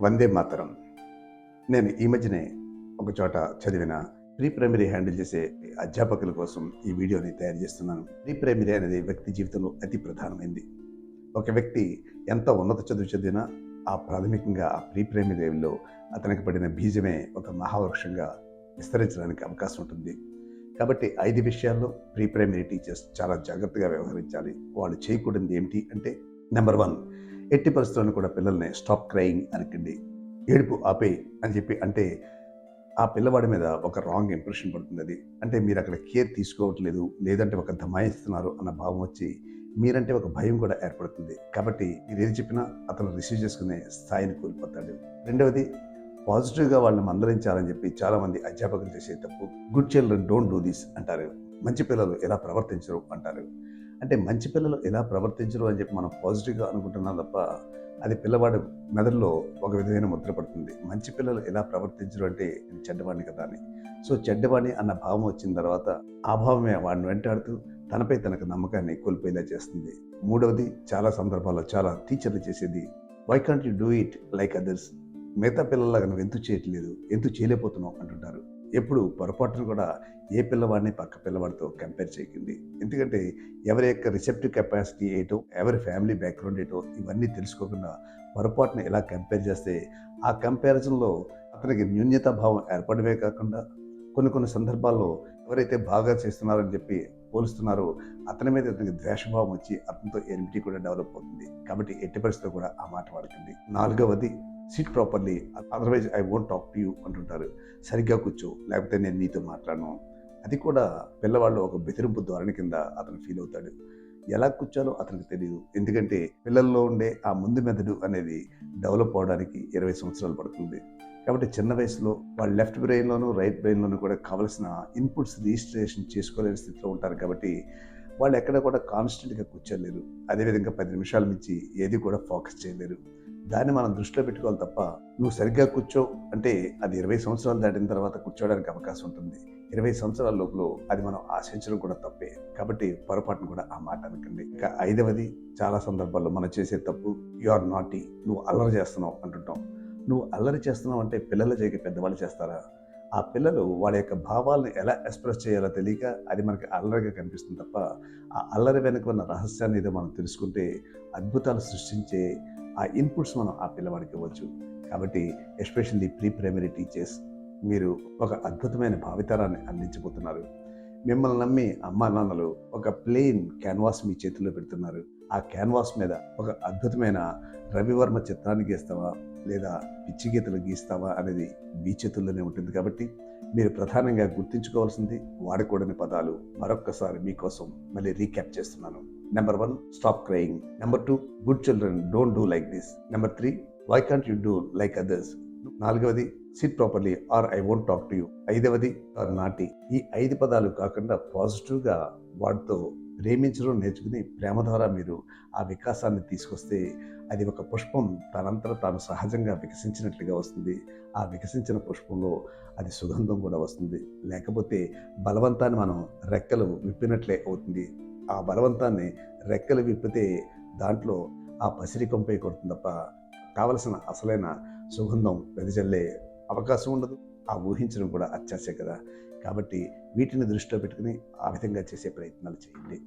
వందే మాతరం. నేను ఈ మధ్యనే ఒక చోట చదివిన ప్రీ ప్రైమరీ హ్యాండిల్ చేసే అధ్యాపకుల కోసం ఈ వీడియోని తయారు చేస్తున్నాను. ప్రీ ప్రైమరీ అనేది వ్యక్తి జీవితంలో అతి ప్రధానమైంది. ఒక వ్యక్తి ఎంత ఉన్నత చదువు చదివినా ఆ ప్రాథమికంగా ఆ ప్రీ ప్రైమరీ లెవెల్లో అతనికి పడిన బీజమే ఒక మహావృక్షంగా విస్తరించడానికి అవకాశం ఉంటుంది. కాబట్టి ఐదు విషయాల్లో ప్రీ ప్రైమరీ టీచర్స్ చాలా జాగ్రత్తగా వ్యవహరించాలి. వాళ్ళు చేయకూడదు ఏమిటి అంటే నెంబర్ వన్ ఎట్టి పరిస్థితుల్లో కూడా పిల్లల్ని స్టాప్ క్రయింగ్ అనకండి. ఏడుపు ఆపే అని చెప్పి అంటే ఆ పిల్లవాడి మీద ఒక రాంగ్ ఇంప్రెషన్ పడుతుంది అది. అంటే మీరు అక్కడ కేర్ తీసుకోవట్లేదు లేదంటే ఒక దమాయిస్తున్నారు అన్న భావం వచ్చి మీరంటే ఒక భయం కూడా ఏర్పడుతుంది. కాబట్టి మీరు ఏది చెప్పినా అతను రిసీవ్ చేసుకునే స్థాయిని కోల్పోతాడు. రెండవది పాజిటివ్గా వాళ్ళని మందలించాలని చెప్పి చాలామంది అధ్యాపకులు చేసే తప్పు good children don't do this అంటారు. మంచి పిల్లలు ఎలా ప్రవర్తించరు అంటారు. అంటే మంచి పిల్లలు ఎలా ప్రవర్తించరు అని చెప్పి మనం పాజిటివ్గా అనుకుంటున్నాం తప్ప అది పిల్లవాడు మెదడులో ఒక విధమైన ముద్ర పడుతుంది. మంచి పిల్లలు ఎలా ప్రవర్తించరు అంటే నేను చెడ్డవాడిని కదా అని. సో చెడ్డవాణి అన్న భావం వచ్చిన తర్వాత ఆ భావమే వాడిని వెంటాడుతూ తనపై తనకు నమ్మకాన్ని కోల్పోయేలా చేస్తుంది. మూడవది చాలా సందర్భాల్లో చాలా టీచర్లు చేసేది why can't you do it like others మిగతా పిల్లల్లాగా నువ్వు ఎందుకు చేయట్లేదు? ఎందుకు చేయలేకపోతున్నావు? అంటుంటారు. ఎప్పుడు పొరపాటును కూడా ఏ పిల్లవాడిని పక్క పిల్లవాడితో కంపేర్ చేయకండి. ఎందుకంటే ఎవరి యొక్క రిసెప్టివ్ కెపాసిటీ ఏటో ఎవరి ఫ్యామిలీ బ్యాక్గ్రౌండ్ ఏటో ఇవన్నీ తెలుసుకోకుండా పొరపాటును ఎలా కంపేర్ చేస్తే ఆ కంపారిజన్లో అతనికి న్యూన్యతా భావం ఏర్పడమే కాకుండా కొన్ని కొన్ని సందర్భాల్లో ఎవరైతే బాగా చేస్తున్నారని చెప్పి పోలుస్తున్నారో అతని మీద అతనికి ద్వేషభావం వచ్చి అతనితో ఎనిమిటీ కూడా డెవలప్ అవుతుంది. కాబట్టి ఎట్టి పరిస్థితిలో కూడా ఆ మాట వాడకండి. నాలుగవది sit properly otherwise I won't talk to you అంటుంటారు. సరిగ్గా కూర్చో. లేకపోతే నేను నీతో మాట్లాడను. అది కూడా పిల్లవాళ్ళు ఒక బెదిరింపు ధోరణి కింద అతను ఫీల్ అవుతాడు. ఎలా కూర్చోలో అతనికి తెలియదు ఎందుకంటే పిల్లల్లో ఉండే ఆ ముందు మెదడు అనేది డెవలప్ అవడానికి ఇరవై సంవత్సరాలు పడుతుంది. కాబట్టి చిన్న వయసులో వాళ్ళు లెఫ్ట్ బ్రెయిన్లోను రైట్ బ్రెయిన్లోనూ కూడా కావలసిన ఇన్పుట్స్ రిజిస్ట్రేషన్ చేసుకోలేని స్థితిలో ఉంటారు కాబట్టి వాళ్ళు ఎక్కడ కూడా కాన్స్టెంట్గా కూర్చోలేరు. అదేవిధంగా పది నిమిషాల నుంచి ఏది కూడా ఫోకస్ చేయలేరు. దాన్ని మనం దృష్టిలో పెట్టుకోవాలి తప్ప నువ్వు సరిగ్గా కూర్చో అంటే అది ఇరవై సంవత్సరాలు దాటిన తర్వాత కూర్చోవడానికి అవకాశం ఉంటుంది. ఇరవై సంవత్సరాల లోపల అది మనం ఆశించడం కూడా తప్పే. కాబట్టి పొరపాటును కూడా ఆ మాట అనకండి. ఇంకా ఐదవది చాలా సందర్భాల్లో మనం చేసే తప్పు యు ఆర్ నాటి నువ్వు అల్లరి చేస్తున్నావు అంటుంటాం. నువ్వు అల్లరి చేస్తున్నావు అంటే పిల్లలు చేయక పెద్దవాళ్ళు చేస్తారా? ఆ పిల్లలు వాళ్ళ యొక్క భావాలను ఎలా ఎక్స్ప్రెస్ చేయాలో తెలియక అది మనకి అల్లరిగా కనిపిస్తుంది తప్ప ఆ అల్లరి వెనుక ఉన్న రహస్యాన్ని ఏదో మనం తెలుసుకుంటే అద్భుతాలు సృష్టించే ఆ ఇన్పుట్స్ మనం ఆ పిల్లవాడికి ఇవ్వచ్చు. కాబట్టి ఎస్పెషల్లీ ప్రీ ప్రైమరీ టీచర్స్ మీరు ఒక అద్భుతమైన భావితరాన్ని అందించబోతున్నారు. మిమ్మల్ని నమ్మి అమ్మా నాన్నలు ఒక ప్లెయిన్ క్యాన్వాస్ మీ చేతిలో పెడుతున్నారు. ఆ క్యాన్వాస్ మీద ఒక అద్భుతమైన రవివర్మ చిత్రాన్ని గీస్తావా? లేదా పిచ్చి గీతలు గీస్తావా? అనేది మీ చేతుల్లోనే ఉంటుంది కాబట్టి మీరు ప్రధానంగా గుర్తుంచుకోవాల్సింది వాడకూడని పదాలు మరొక్కసారి మీకోసం మళ్ళీ రీక్యాప్ చేస్తున్నాను. Number one stop crying number two good children don't do like this number three why can't you do like others నాలుగవది sit properly or I won't talk to you ఐదవది ఆర్ నాటి ఈ ఐదు పదాలు కాకుండా పాజిటివ్గా వాటితో ప్రేమించడం నేర్చుకుని ప్రేమ ద్వారా మీరు ఆ వికాసాన్ని తీసుకొస్తే అది ఒక పుష్పం తనంతట తాను సహజంగా వికసించినట్లుగా వస్తుంది. ఆ వికసించిన పుష్పంలో అది సుగంధం కూడా వస్తుంది. లేకపోతే బలవంతాన్ని మనం రెక్కలు విప్పినట్లే అవుతుంది. ఆ బలవంతాన్ని రెక్కలు విప్పితే దాంట్లో ఆ పసిరికంపై కొడుతుంది తప్ప కావలసిన అసలైన సుగంధం వెదజల్లే అవకాశం ఉండదు. ఆ ఊహించడం కూడా అత్యాశే కదా. కాబట్టి వీటిని దృష్టిలో పెట్టుకుని ఆ విధంగా చేసే ప్రయత్నాలు చేయండి.